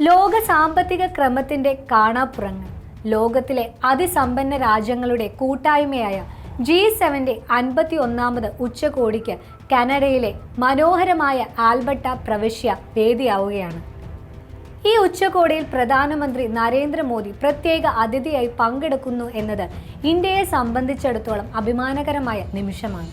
ലോക സാമ്പത്തിക ക്രമത്തിന്റെ കാണാപ്പുറങ്ങൾ. ലോകത്തിലെ അതിസമ്പന്ന രാജ്യങ്ങളുടെ കൂട്ടായ്മയായ ജി സെവന്റെ അൻപത്തി ഒന്നാമത് ഉച്ചകോടിക്ക് കാനഡയിലെ മനോഹരമായ ആൽബർട്ട പ്രവിശ്യ വേദിയാവുകയാണ്. ഈ ഉച്ചകോടിയിൽ പ്രധാനമന്ത്രി നരേന്ദ്രമോദി പ്രത്യേക അതിഥിയായി പങ്കെടുക്കുന്നു എന്നത് ഇന്ത്യയെ സംബന്ധിച്ചിടത്തോളം അഭിമാനകരമായ നിമിഷമാണ്.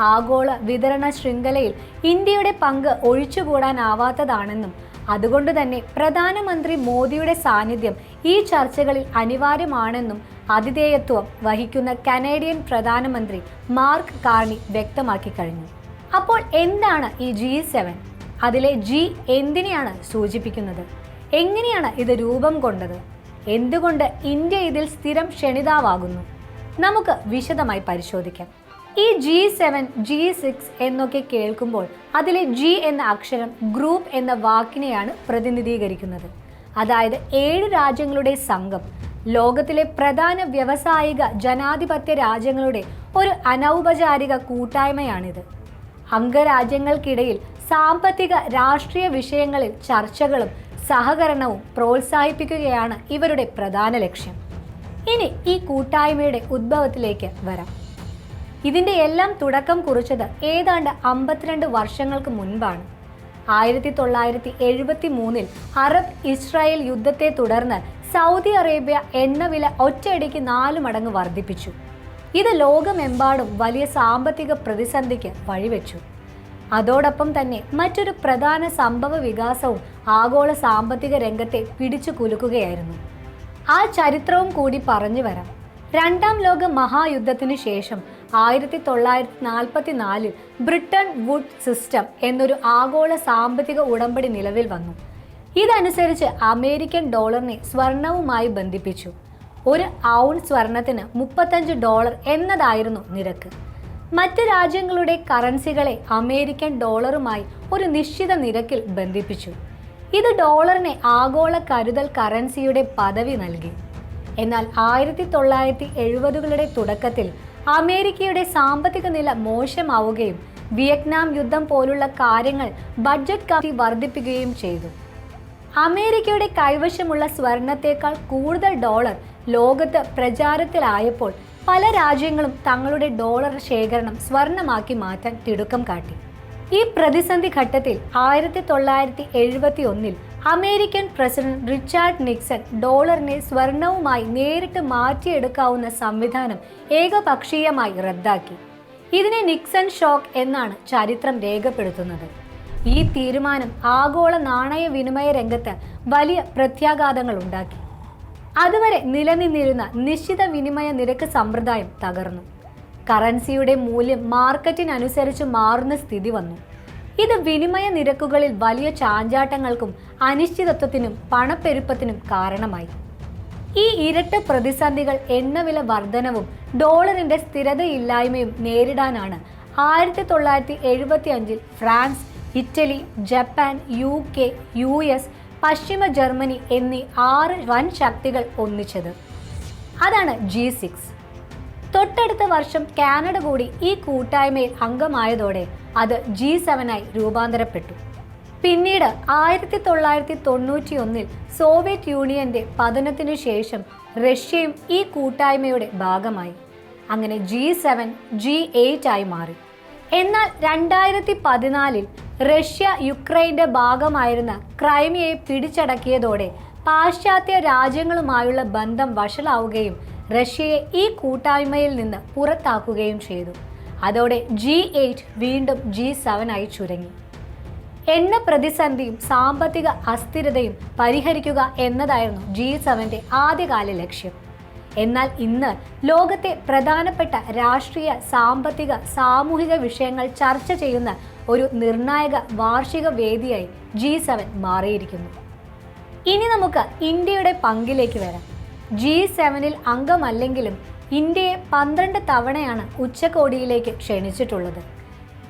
ആഗോള വിതരണ ശൃംഖലയിൽ ഇന്ത്യയുടെ പങ്ക് ഒഴിച്ചുകൂടാനാവാത്തതാണെന്നും അതുകൊണ്ട് തന്നെ പ്രധാനമന്ത്രി മോദിയുടെ സാന്നിധ്യം ഈ ചർച്ചകളിൽ അനിവാര്യമാണെന്നും അതിഥേയത്വം വഹിക്കുന്ന കനേഡിയൻ പ്രധാനമന്ത്രി മാർക്ക് കാർണി വ്യക്തമാക്കി കഴിഞ്ഞു. അപ്പോൾ എന്താണ് ഈ ജി സെവൻ? അതിലെ ജി എന്തിനെയാണ് സൂചിപ്പിക്കുന്നത്? എങ്ങനെയാണ് ഇത് രൂപം കൊണ്ടത്? എന്തുകൊണ്ട് ഇന്ത്യ ഇതിൽ സ്ഥിരം ക്ഷണിതാവാകുന്നു? നമുക്ക് വിശദമായി പരിശോധിക്കാം. ഈ ജി സെവൻ ജി സിക്സ് എന്നൊക്കെ കേൾക്കുമ്പോൾ അതിലെ ജി എന്ന അക്ഷരം ഗ്രൂപ്പ് എന്ന വാക്കിനെയാണ് പ്രതിനിധീകരിക്കുന്നത്. അതായത് ഏഴ് രാജ്യങ്ങളുടെ സംഘം ലോകത്തിലെ പ്രധാന വ്യവസായിക ജനാധിപത്യ രാജ്യങ്ങളുടെ ഒരു അനൗപചാരിക കൂട്ടായ്മയാണിത്. അംഗരാജ്യങ്ങൾക്കിടയിൽ സാമ്പത്തിക രാഷ്ട്രീയ വിഷയങ്ങളിൽ ചർച്ചകളും സഹകരണവും പ്രോത്സാഹിപ്പിക്കുകയാണ് ഇവരുടെ പ്രധാന ലക്ഷ്യം. ഇനി ഈ കൂട്ടായ്മയുടെ ഉദ്ഭവത്തിലേക്ക് വരാം. ഇതിന്റെ എല്ലാം തുടക്കം കുറിച്ചത് ഏതാണ്ട് അമ്പത്തിരണ്ട് വർഷങ്ങൾക്ക് മുൻപാണ്. ആയിരത്തി തൊള്ളായിരത്തി എഴുപത്തി മൂന്നിൽ അറബ് ഇസ്രായേൽ യുദ്ധത്തെ തുടർന്ന് സൗദി അറേബ്യ എണ്ണവില ഒറ്റയടിക്ക് നാല് മടങ്ങ് വർദ്ധിപ്പിച്ചു. ഇത് ലോകമെമ്പാടും വലിയ സാമ്പത്തിക പ്രതിസന്ധിക്ക് വഴിവെച്ചു. അതോടൊപ്പം തന്നെ മറ്റൊരു പ്രധാന സംഭവ വികാസവും ആഗോള സാമ്പത്തിക രംഗത്തെ പിടിച്ചു കുലുക്കുകയായിരുന്നു. ആ ചരിത്രവും കൂടി പറഞ്ഞു വരാം. രണ്ടാം ലോക മഹായുദ്ധത്തിനു ശേഷം ആയിരത്തി തൊള്ളായിരത്തി നാൽപ്പത്തി നാലിൽ ബ്രിട്ടൻ വുഡ് സിസ്റ്റം എന്നൊരു ആഗോള സാമ്പത്തിക ഉടമ്പടി നിലവിൽ വന്നു. ഇതനുസരിച്ച് അമേരിക്കൻ ഡോളറിനെ സ്വർണവുമായി ബന്ധിപ്പിച്ചു. ഒരു ഔൺ സ്വർണത്തിന് മുപ്പത്തഞ്ച് ഡോളർ എന്നതായിരുന്നു നിരക്ക്. മറ്റ് രാജ്യങ്ങളുടെ കറൻസികളെ അമേരിക്കൻ ഡോളറുമായി ഒരു നിശ്ചിത നിരക്കിൽ ബന്ധിപ്പിച്ചു. ഇത് ഡോളറിനെ ആഗോള കരുതൽ കറൻസിയുടെ പദവി നൽകി. എന്നാൽ ആയിരത്തി തൊള്ളായിരത്തി എഴുപതുകളുടെ തുടക്കത്തിൽ അമേരിക്കയുടെ സാമ്പത്തിക നില മോശമാവുകയും വിയറ്റ്നാം യുദ്ധം പോലുള്ള കാര്യങ്ങൾ ബഡ്ജറ്റ് കമ്മി വർദ്ധിപ്പിക്കുകയും ചെയ്തു. അമേരിക്കയുടെ കൈവശമുള്ള സ്വർണത്തേക്കാൾ കൂടുതൽ ഡോളർ ലോകത്ത് പ്രചാരത്തിലായപ്പോൾ പല രാജ്യങ്ങളും തങ്ങളുടെ ഡോളർ ശേഖരണം സ്വർണമാക്കി മാറ്റാൻ തിടുക്കം കാട്ടി. ഈ പ്രതിസന്ധി ഘട്ടത്തിൽ ആയിരത്തി തൊള്ളായിരത്തി എഴുപത്തി ഒന്നിൽ അമേരിക്കൻ പ്രസിഡന്റ് റിച്ചാർഡ് നിക്സൺ ഡോളറിനെ സ്വർണവുമായി നേരിട്ട് മാറ്റിയെടുക്കാവുന്ന സംവിധാനം ഏകപക്ഷീയമായി റദ്ദാക്കി. ഇതിനെ നിക്സൺ ഷോക്ക് എന്നാണ് ചരിത്രം രേഖപ്പെടുത്തുന്നത്. ഈ തീരുമാനം ആഗോള നാണയ വിനിമയ രംഗത്ത് വലിയ പ്രത്യാഘാതങ്ങൾ ഉണ്ടാക്കി. അതുവരെ നിലനിന്നിരുന്ന നിശ്ചിത വിനിമയ നിരക്ക് സമ്പ്രദായം തകർന്നു. കറൻസിയുടെ മൂല്യം മാർക്കറ്റിനനുസരിച്ച് മാറുന്ന സ്ഥിതി വന്നു. ഇത് വിനിമയ നിരക്കുകളിൽ വലിയ ചാഞ്ചാട്ടങ്ങൾക്കും അനിശ്ചിതത്വത്തിനും പണപ്പെരുപ്പത്തിനും കാരണമായി. ഈ ഇരട്ട പ്രതിസന്ധികൾ എണ്ണവില വർധനവും ഡോളറിന്റെ സ്ഥിരതയില്ലായ്മയും നേരിടാനാണ് ആയിരത്തി തൊള്ളായിരത്തി എഴുപത്തി അഞ്ചിൽ France Italy Japan U K U S പശ്ചിമ ജർമ്മനി എന്നീ ആറ് വൻ ശക്തികൾ ഒന്നിച്ചത്. അതാണ് ജി സിക്സ്. തൊട്ടടുത്ത വർഷം കാനഡ കൂടി ഈ കൂട്ടായ്മയിൽ അംഗമായതോടെ അത് ജി സെവനായി രൂപാന്തരപ്പെട്ടു. പിന്നീട് ആയിരത്തി തൊള്ളായിരത്തി തൊണ്ണൂറ്റി ഒന്നിൽ സോവിയറ്റ് യൂണിയന്റെ പതനത്തിനു ശേഷം റഷ്യയും ഈ കൂട്ടായ്മയുടെ ഭാഗമായി. അങ്ങനെ ജി സെവൻ ജി എയ്റ്റ് ആയി മാറി. എന്നാൽ രണ്ടായിരത്തി പതിനാലിൽ റഷ്യ യുക്രൈന്റെ ഭാഗമായിരുന്ന ക്രൈമിയയെ പിടിച്ചടക്കിയതോടെ പാശ്ചാത്യ രാജ്യങ്ങളുമായുള്ള ബന്ധം വഷളാവുകയും റഷ്യയെ ഈ കൂട്ടായ്മയിൽ നിന്ന് പുറത്താക്കുകയും ചെയ്തു. അതോടെ ജി എയ്റ്റ് വീണ്ടും ജി സെവൻ ആയി ചുരുങ്ങി. എണ്ണ പ്രതിസന്ധിയും സാമ്പത്തിക അസ്ഥിരതയും പരിഹരിക്കുക എന്നതായിരുന്നു ജി സെവന്റെ ആദ്യകാല ലക്ഷ്യം. എന്നാൽ ഇന്ന് ലോകത്തെ പ്രധാനപ്പെട്ട രാഷ്ട്രീയ സാമ്പത്തിക സാമൂഹിക വിഷയങ്ങൾ ചർച്ച ചെയ്യുന്ന ഒരു നിർണായക വാർഷിക വേദിയായി ജി സെവൻ മാറിയിരിക്കുന്നു. ഇനി നമുക്ക് ഇന്ത്യയുടെ പങ്കിലേക്ക് വരാം. ജി സെവനിൽ അംഗമല്ലെങ്കിലും ഇന്ത്യയെ പന്ത്രണ്ട് തവണയാണ് ഉച്ചകോടിയിലേക്ക് ക്ഷണിച്ചിട്ടുള്ളത്.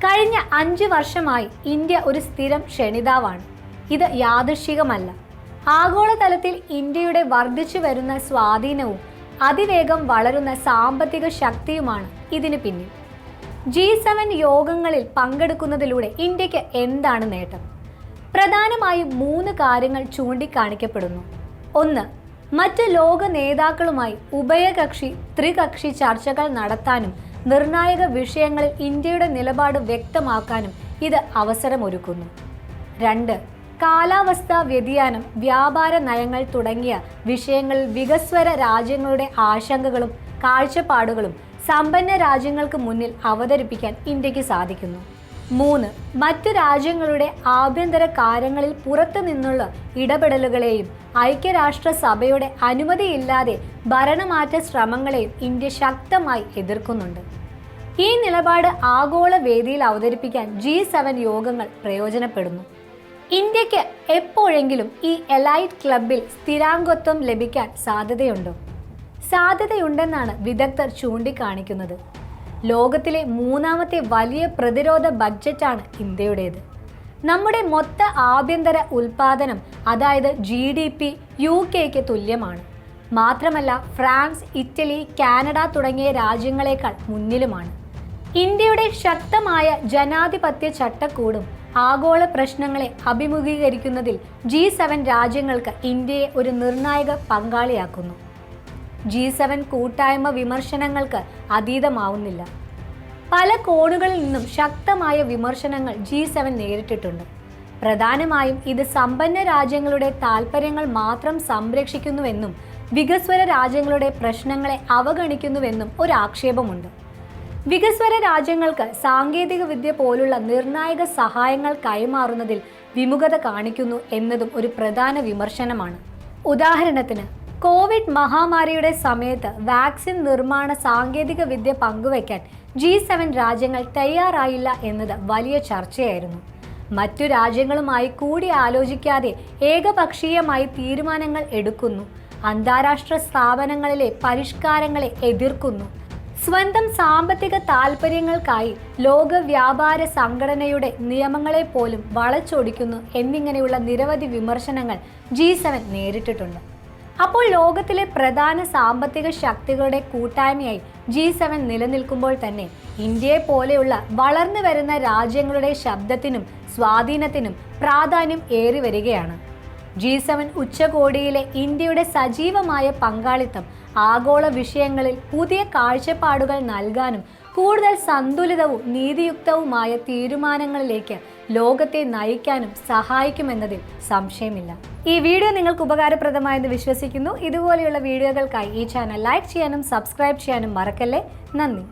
കഴിഞ്ഞ അഞ്ച് വർഷമായി ഇന്ത്യ ഒരു സ്ഥിരം ക്ഷണിതാവാണ്. ഇത് യാദൃശികമല്ല. ആഗോളതലത്തിൽ ഇന്ത്യയുടെ വർദ്ധിച്ചു വരുന്ന സ്വാധീനവും അതിവേഗം വളരുന്ന സാമ്പത്തിക ശക്തിയുമാണ് ഇതിന് പിന്നിൽ. ജി സെവൻ യോഗങ്ങളിൽ പങ്കെടുക്കുന്നതിലൂടെ ഇന്ത്യയ്ക്ക് എന്താണ് നേട്ടം? പ്രധാനമായും മൂന്ന് കാര്യങ്ങൾ ചൂണ്ടിക്കാണിക്കപ്പെടുന്നു. ഒന്ന് മറ്റ് ലോക നേതാക്കളുമായി ഉഭയകക്ഷി ത്രികക്ഷി ചർച്ചകൾ നടത്താനും നിർണായക വിഷയങ്ങളിൽ ഇന്ത്യയുടെ നിലപാട് വ്യക്തമാക്കാനും ഇത് അവസരമൊരുക്കുന്നു. രണ്ട് കാലാവസ്ഥാ വ്യതിയാനം വ്യാപാര നയങ്ങൾ തുടങ്ങിയ വിഷയങ്ങളിൽ വികസ്വര രാജ്യങ്ങളുടെ ആശങ്കകളും കാഴ്ചപ്പാടുകളും സമ്പന്ന രാജ്യങ്ങൾക്ക് മുന്നിൽ അവതരിപ്പിക്കാൻ ഇന്ത്യയ്ക്ക് സാധിക്കുന്നു. മൂന്ന് മറ്റ് രാജ്യങ്ങളുടെ ആഭ്യന്തര കാര്യങ്ങളിൽ പുറത്തു നിന്നുള്ള ഇടപെടലുകളെയും ഐക്യരാഷ്ട്ര സഭയുടെ അനുമതിയില്ലാതെ ഭരണമാറ്റ ശ്രമങ്ങളെയും ഇന്ത്യ ശക്തമായി എതിർക്കുന്നുണ്ട്. ഈ നിലപാട് ആഗോള വേദിയിൽ അവതരിപ്പിക്കാൻ ജി സെവൻ യോഗങ്ങൾ പ്രയോജനപ്പെടുന്നു. ഇന്ത്യയ്ക്ക് എപ്പോഴെങ്കിലും ഈ എലൈറ്റ് ക്ലബിൽ സ്ഥിരാംഗത്വം ലഭിക്കാൻ സാധ്യതയുണ്ടോ? സാധ്യതയുണ്ടെന്നാണ് വിദഗ്ധർ ചൂണ്ടിക്കാണിക്കുന്നത്. ലോകത്തിലെ മൂന്നാമത്തെ വലിയ പ്രതിരോധ ബഡ്ജറ്റാണ് ഇന്ത്യയുടേത്. നമ്മുടെ മൊത്ത ആഭ്യന്തര ഉൽപാദനം അതായത് ജി ഡി പി യു കെക്ക് തുല്യമാണ്. മാത്രമല്ല ഫ്രാൻസ് ഇറ്റലി കാനഡ തുടങ്ങിയ രാജ്യങ്ങളെക്കാൾ മുന്നിലുമാണ്. ഇന്ത്യയുടെ ശക്തമായ ജനാധിപത്യ ചട്ടക്കൂടും ആഗോള പ്രശ്നങ്ങളെ അഭിമുഖീകരിക്കുന്നതിൽ ജി സെവൻ രാജ്യങ്ങൾക്ക് ഇന്ത്യയെ ഒരു നിർണായക പങ്കാളിയാക്കുന്നു. ജി സെവൻ കൂട്ടായ്മ വിമർശനങ്ങൾക്ക് അതീതമാവുന്നില്ല. പല കോണുകളിൽ നിന്നും ശക്തമായ വിമർശനങ്ങൾ ജി സെവൻ നേരിട്ടിട്ടുണ്ട്. പ്രധാനമായും ഇത് സമ്പന്ന രാജ്യങ്ങളുടെ താൽപ്പര്യങ്ങൾ മാത്രം സംരക്ഷിക്കുന്നുവെന്നും വികസ്വര രാജ്യങ്ങളുടെ പ്രശ്നങ്ങളെ അവഗണിക്കുന്നുവെന്നും ഒരു ആക്ഷേപമുണ്ട്. വികസ്വര രാജ്യങ്ങൾക്ക് സാങ്കേതിക വിദ്യ പോലുള്ള നിർണായക സഹായങ്ങൾ കൈമാറുന്നതിൽ വിമുഖത കാണിക്കുന്നു എന്നതും ഒരു പ്രധാന വിമർശനമാണ്. ഉദാഹരണത്തിന് കോവിഡ് മഹാമാരിയുടെ സമയത്ത് വാക്സിൻ നിർമ്മാണ സാങ്കേതിക വിദ്യ പങ്കുവയ്ക്കാൻ ജി സെവൻ രാജ്യങ്ങൾ തയ്യാറായില്ല എന്നത് വലിയ ചർച്ചയായിരുന്നു. മറ്റു രാജ്യങ്ങളുമായി കൂടി ആലോചിക്കാതെ ഏകപക്ഷീയമായി തീരുമാനങ്ങൾ എടുക്കുന്നു. അന്താരാഷ്ട്ര സ്ഥാപനങ്ങളിലെ പരിഷ്കാരങ്ങളെ എതിർക്കുന്നു. സ്വന്തം സാമ്പത്തിക താൽപ്പര്യങ്ങൾക്കായി ലോക വ്യാപാര സംഘടനയുടെ നിയമങ്ങളെ പോലും വളച്ചൊടിക്കുന്നു എന്നിങ്ങനെയുള്ള നിരവധി വിമർശനങ്ങൾ ജി നേരിട്ടിട്ടുണ്ട്. അപ്പോൾ ലോകത്തിലെ പ്രധാന സാമ്പത്തിക ശക്തികളുടെ കൂട്ടായ്മയായി ജി സെവൻ നിലനിൽക്കുമ്പോൾ തന്നെ ഇന്ത്യയെ പോലെയുള്ള വളർന്നു വരുന്ന രാജ്യങ്ങളുടെ ശബ്ദത്തിനും സ്വാധീനത്തിനും പ്രാധാന്യം ഏറി വരികയാണ്. ജി സെവൻ ഉച്ചകോടിയിലെ ഇന്ത്യയുടെ സജീവമായ പങ്കാളിത്തം ആഗോള വിഷയങ്ങളിൽ പുതിയ കാഴ്ചപ്പാടുകൾ നൽകാനും കൂടുതൽ സന്തുലിതവും നീതിയുക്തവുമായ തീരുമാനങ്ങളിലേക്ക് ലോകത്തെ നയിക്കാനും സഹായിക്കുമെന്നതിൽ സംശയമില്ല. ഈ വീഡിയോ നിങ്ങൾക്ക് ഉപകാരപ്രദമായെന്ന് വിശ്വസിക്കുന്നു. ഇതുപോലെയുള്ള വീഡിയോകൾക്കായി ഈ ചാനൽ ലൈക്ക് ചെയ്യാനും സബ്സ്ക്രൈബ് ചെയ്യാനും മറക്കല്ലേ? നന്ദി.